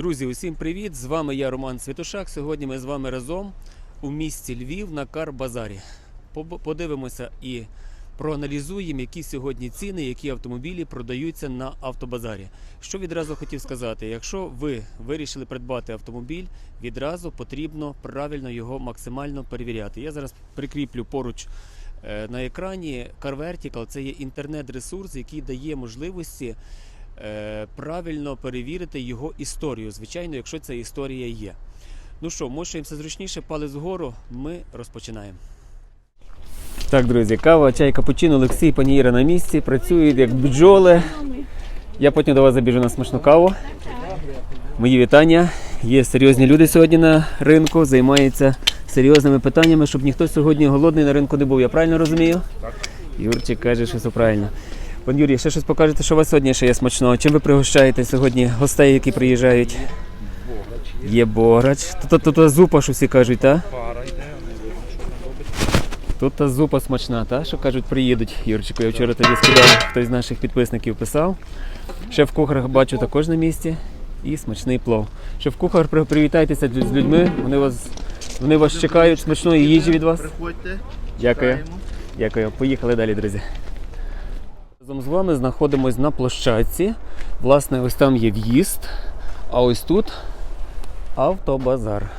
Друзі, усім привіт! З вами я Роман Святошак. Сьогодні ми з вами разом у місті Львів на Карбазарі. Подивимося і проаналізуємо, які сьогодні ціни, які автомобілі продаються на автобазарі. Що відразу хотів сказати, якщо ви вирішили придбати автомобіль, відразу потрібно правильно його максимально перевіряти. Я зараз прикріплю поруч е, на екрані Car Vertical. Це є інтернет-ресурс, який дає можливості правильно перевірити його історію, звичайно, якщо ця історія є. Ну що, мошуємося зручніше, палець вгору, ми розпочинаємо. Так, друзі, кава, чай, капучино, Олексій, пані Іра на місці, працюють як бджоли. Я потім до вас забіжу на смачну каву. Мої вітання. Є серйозні люди сьогодні на ринку, займаються серйозними питаннями, щоб ніхто сьогодні голодний на ринку не був. Я правильно розумію? Юрчик каже, що все правильно. Пан Юрій, ще щось покажете, що у вас сьогодні ще є смачного. Чим ви пригощаєте сьогодні гостей, які приїжджають? Є бограч. Тут, тут, тут зупа, що всі кажуть, так? Пара йде, Тут та зупа смачна, та? що кажуть, приїдуть. Юрчику, я вчора тобі скидав, хтось з наших підписників писав. Шеф-кухар бачу також на місці. І смачний плов. Шеф-кухар, привітайтеся з людьми. Вони вас, вони вас чекають смачної їжі від вас. Приходьте, Дякую. Дякую. Поїхали далі, друзі. Разом з вами знаходимось на площадці. Власне, ось там є в'їзд, а ось тут автобазар.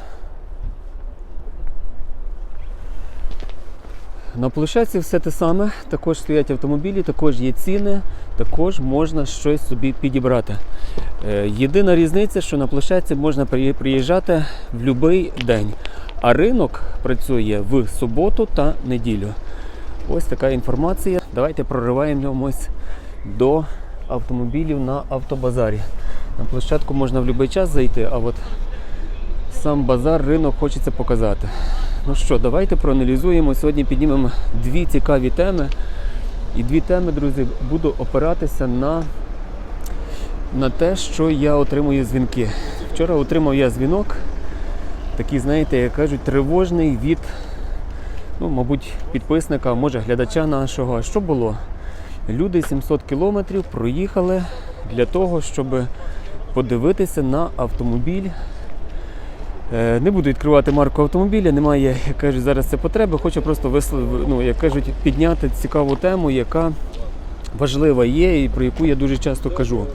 На площадці все те саме, також стоять автомобілі, також є ціни, також можна щось собі підібрати. Е, Єдина різниця, що на площадці можна приїжджати в будь-який день, а ринок працює в суботу та неділю. Ось така інформація. Давайте прориваємось до автомобілів на автобазарі. На площадку можна в будь-який час зайти, а от сам базар, ринок хочеться показати. Ну що, давайте проаналізуємо. Сьогодні піднімемо дві цікаві теми. І дві теми, друзі, буду опиратися на, на те, що я отримую дзвінки. Вчора отримав я дзвінок, такий, знаєте, як кажуть, тривожний від, ну, мабуть, підписника, може глядача нашого. Що було? Люди 700 кілометрів проїхали для того, щоб подивитися на автомобіль Е, Не буду відкривати марку автомобіля, немає, як кажуть, зараз це потреби. Хочу просто вислов... ну, як кажуть, підняти цікаву тему, яка важлива є і про яку я дуже часто кажу.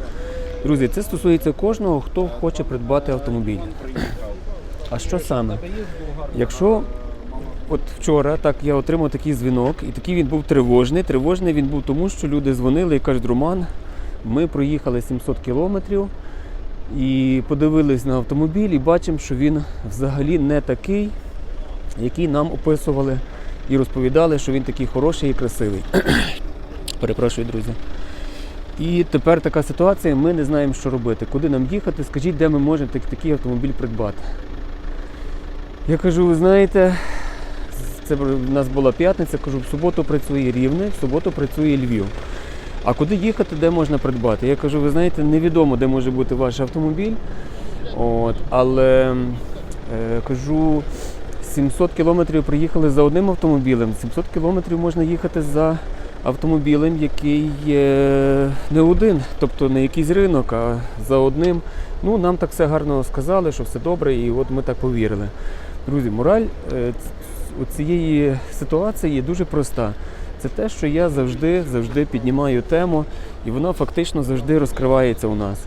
Друзі, це стосується кожного, хто хоче придбати автомобіль. А що саме? Якщо от вчора так я отримав такий дзвінок, і такий він був тривожний. Тривожний він був тому, що люди дзвонили і кажуть, Роман, ми проїхали 700 кілометрів. І подивились на автомобіль і бачимо, що він взагалі не такий, який нам описували і розповідали, що він такий хороший і красивий. Перепрошую, друзі. І тепер така ситуація, ми не знаємо, що робити. Куди нам їхати, скажіть, де ми можемо такий автомобіль придбати. Я кажу, ви знаєте, це в нас була п'ятниця, кажу, в суботу працює Рівне, в суботу працює Львів. А куди їхати, де можна придбати? Я кажу, ви знаєте, невідомо, де може бути ваш автомобіль. От, але е, кажу, 700 кілометрів приїхали за одним автомобілем. 700 кілометрів можна їхати за автомобілем, який е, не один, тобто не якийсь ринок, а за одним. Ну, нам так все гарно сказали, що все добре, і от ми так повірили. Друзі, мораль е, у цієї ситуації дуже проста. Це те, що я завжди завжди піднімаю тему, і вона фактично завжди розкривається у нас.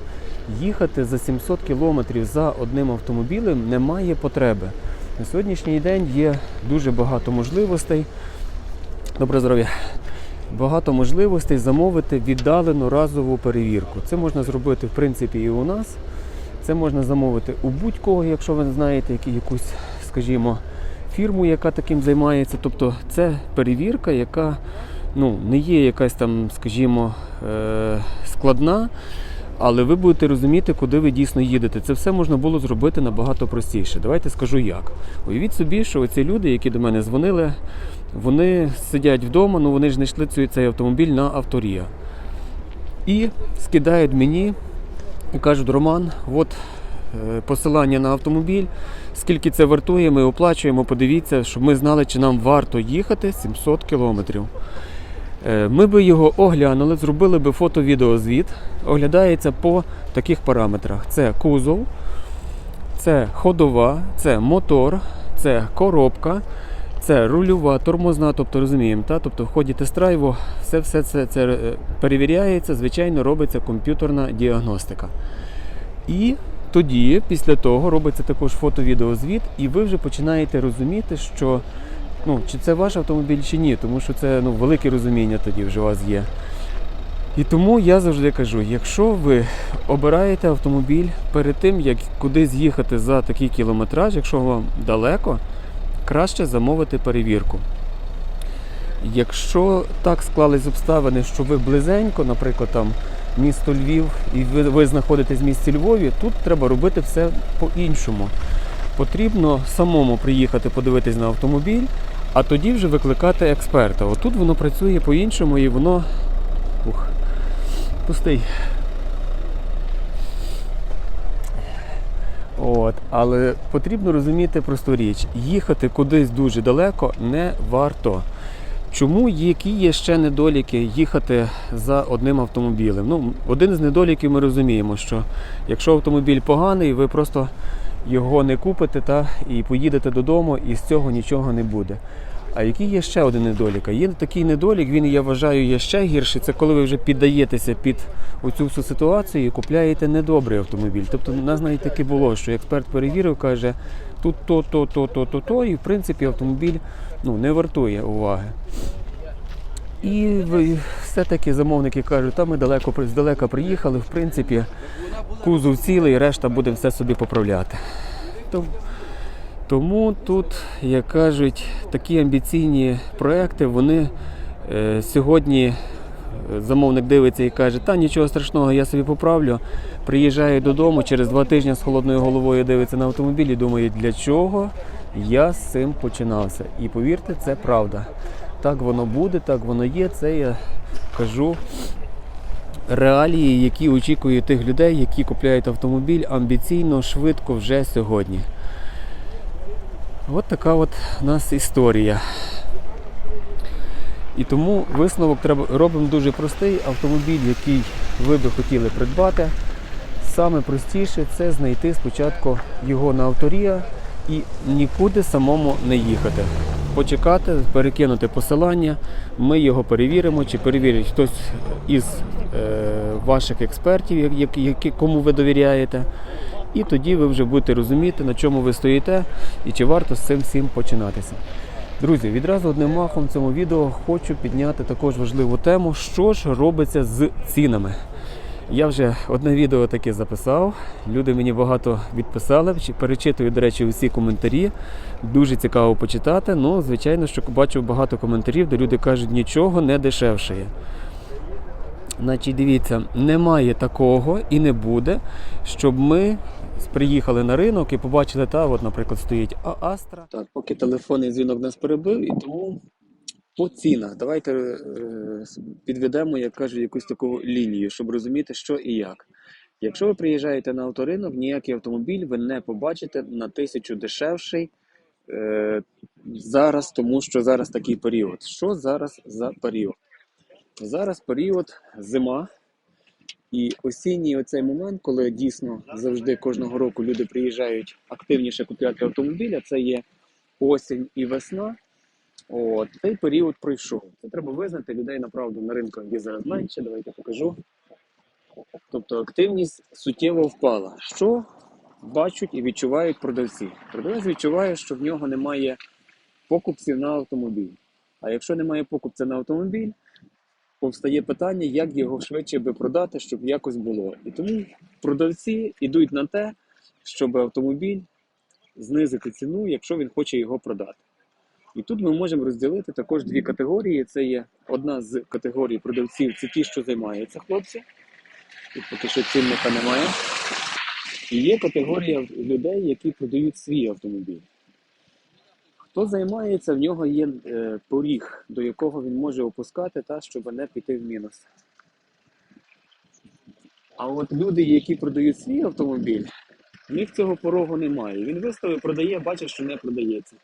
Їхати за 700 кілометрів за одним автомобілем немає потреби. На сьогоднішній день є дуже багато можливостей. Добре здоров'я. Багато можливостей замовити віддалену разову перевірку. Це можна зробити в принципі і у нас. Це можна замовити у будь-кого, якщо ви знаєте якусь, скажімо, фірму, яка таким займається. Тобто це перевірка, яка ну, не є якась там, скажімо, е- складна, але ви будете розуміти, куди ви дійсно їдете. Це все можна було зробити набагато простіше. Давайте скажу як. Уявіть собі, що ці люди, які до мене дзвонили, вони сидять вдома, ну вони ж знайшли цей- автомобіль на авторія. І скидають мені і кажуть, Роман, от посилання на автомобіль, скільки це вартує, ми оплачуємо, подивіться, щоб ми знали, чи нам варто їхати 700 кілометрів. Е, Ми би його оглянули, зробили би фото-відеозвіт. Оглядається по таких параметрах: це кузов, це ходова, це мотор, це коробка, це рульова, тормозна, тобто розуміємо, та? тобто в ході тест-драйву все, все це, це е, перевіряється, звичайно, робиться комп'ютерна діагностика. І тоді, після того, робиться також фото-відеозвіт, і ви вже починаєте розуміти, що ну, чи це ваш автомобіль, чи ні, тому що це ну, велике розуміння тоді вже у вас є. І тому я завжди кажу: якщо ви обираєте автомобіль перед тим, як кудись їхати за такий кілометраж, якщо вам далеко, краще замовити перевірку. Якщо так склались обставини, що ви близенько, наприклад, там місто Львів, і ви, ви знаходитесь в місті Львові, тут треба робити все по-іншому. Потрібно самому приїхати подивитись на автомобіль, а тоді вже викликати експерта. Отут воно працює по-іншому і воно. Ух, пустий. От, але потрібно розуміти просту річ: їхати кудись дуже далеко не варто. Чому які є ще недоліки їхати за одним автомобілем? Ну, один з недоліків ми розуміємо, що якщо автомобіль поганий, ви просто його не купите та, і поїдете додому, і з цього нічого не буде. А який є ще один недолік? Є такий недолік, він я вважаю є ще гірший. Це коли ви вже піддаєтеся під оцю всю ситуацію і купляєте недобрий автомобіль. Тобто у нас навіть таке було, що експерт перевірив, каже, тут то, то, то, то, то, то, і в принципі автомобіль ну, не вартує уваги. І все-таки замовники кажуть, та ми далеко здалека приїхали, в принципі, кузов цілий, решта будемо все собі поправляти. Тому, тут, як кажуть, такі амбіційні проекти, вони е, сьогодні замовник дивиться і каже, та нічого страшного, я собі поправлю. Приїжджає додому, через два тижні з холодною головою дивиться на автомобіль і думає, для чого я з цим починався. І повірте, це правда. Так воно буде, так воно є. Це я кажу реалії, які очікують тих людей, які купляють автомобіль амбіційно, швидко вже сьогодні. От така от у нас історія. І тому висновок треба робимо дуже простий. Автомобіль, який ви би хотіли придбати. Саме простіше це знайти спочатку його на авторія і нікуди самому не їхати. Почекати, перекинути посилання, ми його перевіримо, чи перевірить хтось із е, ваших експертів, як- як- які, кому ви довіряєте. І тоді ви вже будете розуміти, на чому ви стоїте і чи варто з цим всім починатися. Друзі, відразу одним махом в цьому відео хочу підняти також важливу тему, що ж робиться з цінами. Я вже одне відео таке записав. Люди мені багато відписали, перечитую, до речі, усі коментарі. Дуже цікаво почитати. Ну, звичайно, що бачу багато коментарів, де люди кажуть, нічого не дешевшає. Значить, дивіться, немає такого і не буде, щоб ми приїхали на ринок і побачили, та, от, наприклад, стоїть Астра. Так, поки телефонний дзвінок нас перебив, і тому по цінах. Давайте е, підведемо, як кажуть, якусь таку лінію, щоб розуміти, що і як. Якщо ви приїжджаєте на авторинок, ніякий автомобіль ви не побачите на тисячу дешевший е, зараз, тому що зараз такий період. Що зараз за період? Зараз період зима. І осінній оцей момент, коли дійсно завжди кожного року люди приїжджають активніше купляти автомобіля, це є осінь і весна. От цей період пройшов. Це треба визнати. Людей направду на ринку є зараз менше. Давайте покажу. Тобто активність суттєво впала. Що бачать і відчувають продавці? Продавець відчуває, що в нього немає покупців на автомобіль. А якщо немає покупця на автомобіль, повстає питання, як його швидше би продати, щоб якось було. І тому продавці йдуть на те, щоб автомобіль знизити ціну, якщо він хоче його продати. І тут ми можемо розділити також дві категорії. Це є одна з категорій продавців, це ті, що займаються хлопці. Тут поки що цінника немає. І є категорія людей, які продають свій автомобіль. Хто займається, в нього є е, поріг, до якого він може опускати, та, щоб не піти в мінус. А от люди, які продають свій автомобіль, в них цього порогу немає. Він виставив, продає, бачить, що не продається.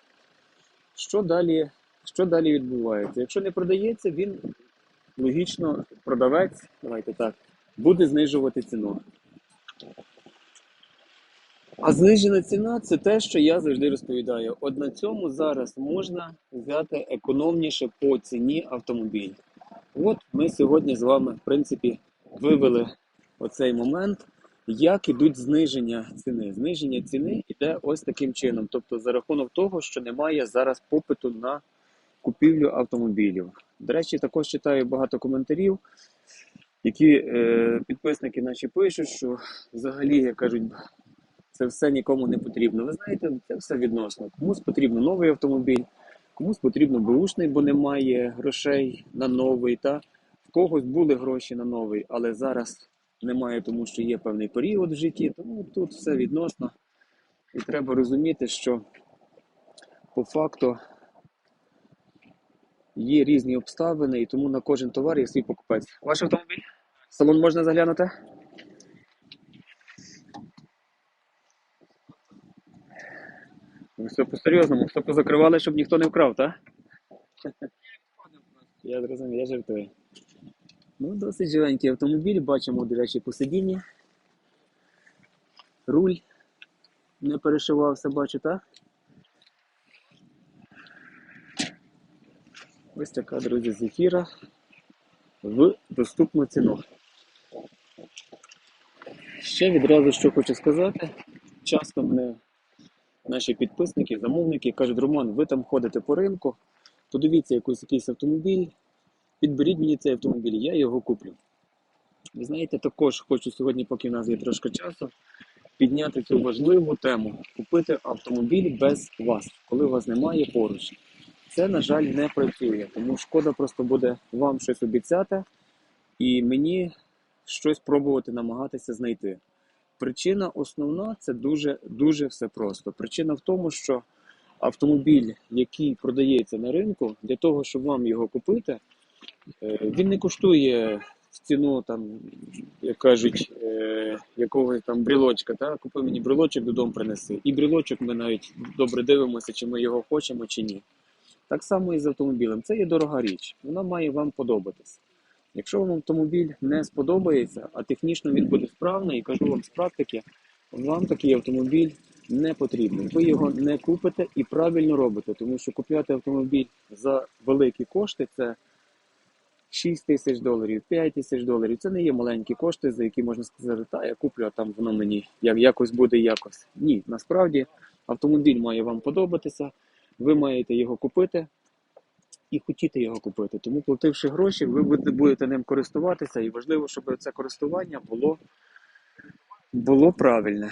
Що далі, що далі відбувається? Якщо не продається, він логічно продавець, давайте так, буде знижувати ціну. А знижена ціна це те, що я завжди розповідаю. От на цьому зараз можна взяти економніше по ціні автомобіль. От ми сьогодні з вами, в принципі, вивели оцей момент, як ідуть зниження ціни. Зниження ціни йде ось таким чином. Тобто за рахунок того, що немає зараз попиту на купівлю автомобілів. До речі, також читаю багато коментарів, які е, підписники наші пишуть, що взагалі, як кажуть, це все нікому не потрібно. Ви знаєте, це все відносно. Комусь потрібен новий автомобіль, комусь потрібно беушний, бо немає грошей на новий. Та в когось були гроші на новий, але зараз немає, тому що є певний період в житті. Тому тут все відносно. І треба розуміти, що по факту є різні обставини, і тому на кожен товар є свій покупець. Ваш автомобіль? Салон можна заглянути? Ну, все по-серйозному, все позакривали, щоб ніхто не вкрав, так? Я зрозумів, я жартую. Ну, досить живенький автомобіль, бачимо, до речі, по сидінні. Руль не перешивався, бачу, так? Ось така, друзі, зефіра в доступну ціну. Ще відразу що хочу сказати. Часто мене наші підписники, замовники кажуть, Роман, ви там ходите по ринку, подивіться якийсь якийсь автомобіль, підберіть мені цей автомобіль, я його куплю. Ви знаєте, також хочу сьогодні, поки в нас є трошки часу, підняти цю важливу тему купити автомобіль без вас, коли вас немає поруч. Це, на жаль, не працює, тому шкода просто буде вам щось обіцяти і мені щось пробувати намагатися знайти. Причина основна це дуже дуже все просто. Причина в тому, що автомобіль, який продається на ринку, для того, щоб вам його купити, е, він не коштує в ціну, там, як кажуть, е, якогось там брілочка. Та? Купи мені брілочок додому принеси. І брілочок ми навіть добре дивимося, чи ми його хочемо, чи ні. Так само і з автомобілем. Це є дорога річ. Вона має вам подобатись. Якщо вам автомобіль не сподобається, а технічно він буде справний, і кажу вам з практики, вам такий автомобіль не потрібний. Ви його не купите і правильно робите, тому що купляти автомобіль за великі кошти це 6 тисяч доларів, 5 тисяч доларів. Це не є маленькі кошти, за які можна сказати, та я куплю, а там воно мені як якось буде якось. Ні, насправді автомобіль має вам подобатися, ви маєте його купити і хотіти його купити. Тому, плативши гроші, ви будете- ним користуватися, і важливо, щоб це користування було, було правильне,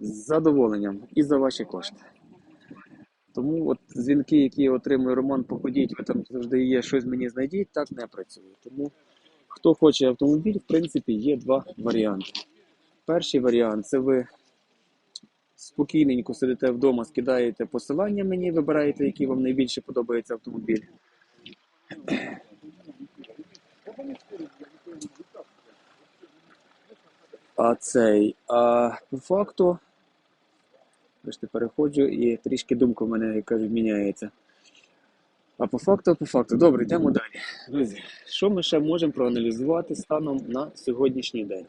з задоволенням і за ваші кошти. Тому от дзвінки, які отримує Роман, походіть, ви там завжди є, щось мені знайдіть, так не працює. Тому хто хоче автомобіль, в принципі, є два варіанти. Перший варіант це ви спокійненько сидите вдома, скидаєте посилання мені, вибираєте, який вам найбільше подобається автомобіль. А цей, а по факту, бачите, переходжу і трішки думка в мене, як кажуть, міняється. А по факту, по факту, добре, йдемо далі. Друзі, що ми ще можемо проаналізувати станом на сьогоднішній день?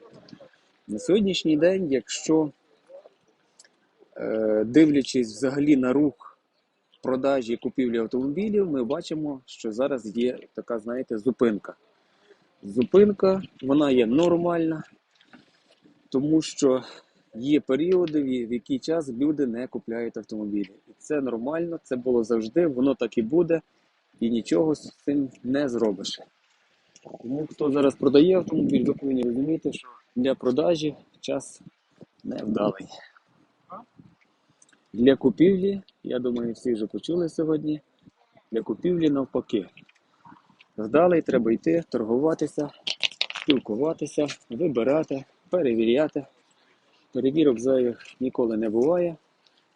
На сьогоднішній день, якщо дивлячись взагалі на рух продажі і купівлі автомобілів, ми бачимо, що зараз є така, знаєте, зупинка. Зупинка, вона є нормальна, тому що є періоди, в який час люди не купляють автомобілі. І це нормально, це було завжди, воно так і буде, і нічого з цим не зробиш. Тому хто зараз продає автомобіль, ви повинні розуміти, що для продажі час невдалий. Для купівлі, я думаю, всі вже почули сьогодні. Для купівлі навпаки. Вдалий треба йти, торгуватися, спілкуватися, вибирати, перевіряти. Перевірок зайвих ніколи не буває.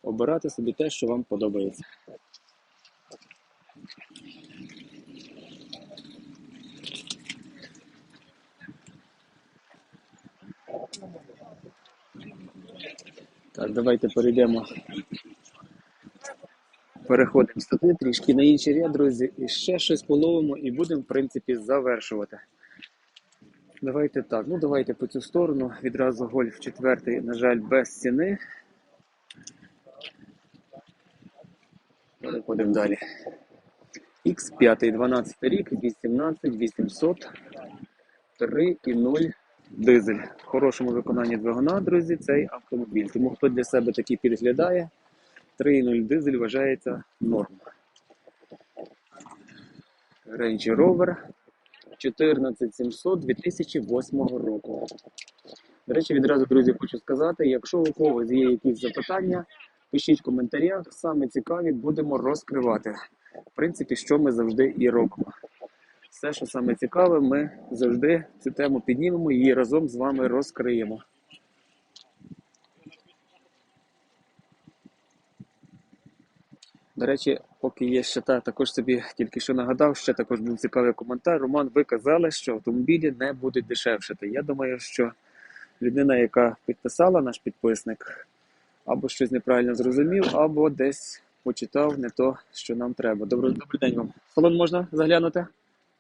Обирати собі те, що вам подобається. Так, давайте перейдемо переходимо сюди, трішки на інший ряд, друзі, і ще щось половимо і будемо, в принципі, завершувати. Давайте так, ну давайте по цю сторону. Відразу гольф четвертий, на жаль, без ціни. Переходимо далі. X5, 12 рік, 18, 800, 3,0 дизель. В хорошому виконанні двигуна, друзі, цей автомобіль. Тому хто для себе такий підглядає, 3,0 дизель вважається норм. Range Rover 14700 2008 року. До речі, відразу, друзі, хочу сказати, якщо у когось є якісь запитання, пишіть в коментарях, саме цікаві будемо розкривати. В принципі, що ми завжди і робимо. Все, що саме цікаве, ми завжди цю тему піднімемо і разом з вами розкриємо. До речі, поки є ще та, також собі тільки що нагадав, ще також був цікавий коментар. Роман, ви казали, що автомобілі не будуть дешевшити. Я думаю, що людина, яка підписала наш підписник, або щось неправильно зрозумів, або десь почитав не то, що нам треба. Добрий, добрий день вам. Салон можна заглянути?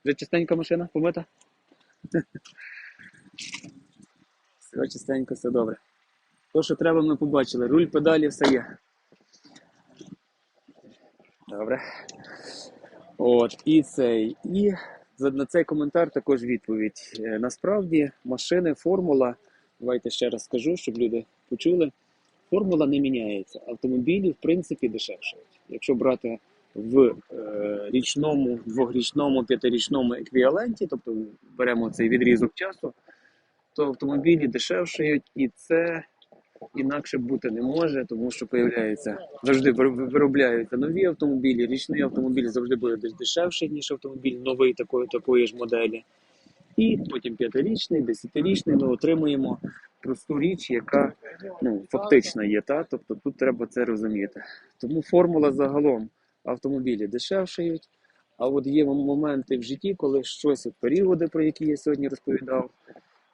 Вже чистенька машина, помита? Все чистенько, все добре. То, що треба, ми побачили. Руль, педалі, все є. Добре. От, і цей. І на цей коментар також відповідь. Е, Насправді машини, формула, давайте ще раз скажу, щоб люди почули. Формула не міняється. Автомобілі, в принципі, дешевшають. Якщо брати в е, річному, двохрічному, п'ятирічному еквіваленті, тобто беремо цей відрізок часу, то автомобілі дешевшають, і це інакше бути не може, тому що появляється завжди виробляються нові автомобілі. Річний автомобіль завжди буде дешевший, ніж автомобіль новий такої, такої ж моделі. І потім п'ятирічний, десятирічний ми отримуємо просту річ, яка ну, фактично є. Та? Тобто тут треба це розуміти. Тому формула загалом автомобілі дешевшають. А от є моменти в житті, коли щось от періоди, про які я сьогодні розповідав,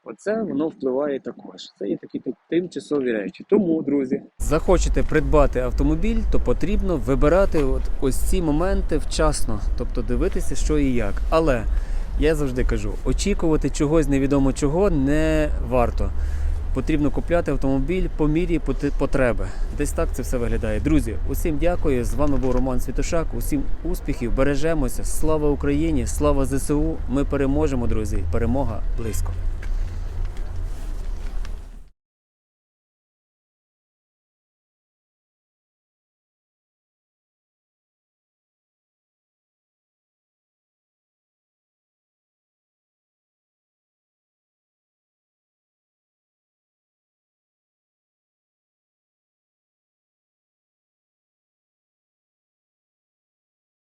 оце воно впливає також. Це є такі тимчасові речі. Тому, друзі, захочете придбати автомобіль, то потрібно вибирати от ось ці моменти вчасно, тобто дивитися, що і як. Але я завжди кажу, очікувати чогось невідомо чого не варто. Потрібно купляти автомобіль по мірі потреби. Десь так це все виглядає. Друзі, усім дякую. З вами був Роман Світошак. Усім успіхів, бережемося. Слава Україні! Слава ЗСУ! Ми переможемо, друзі! Перемога близько.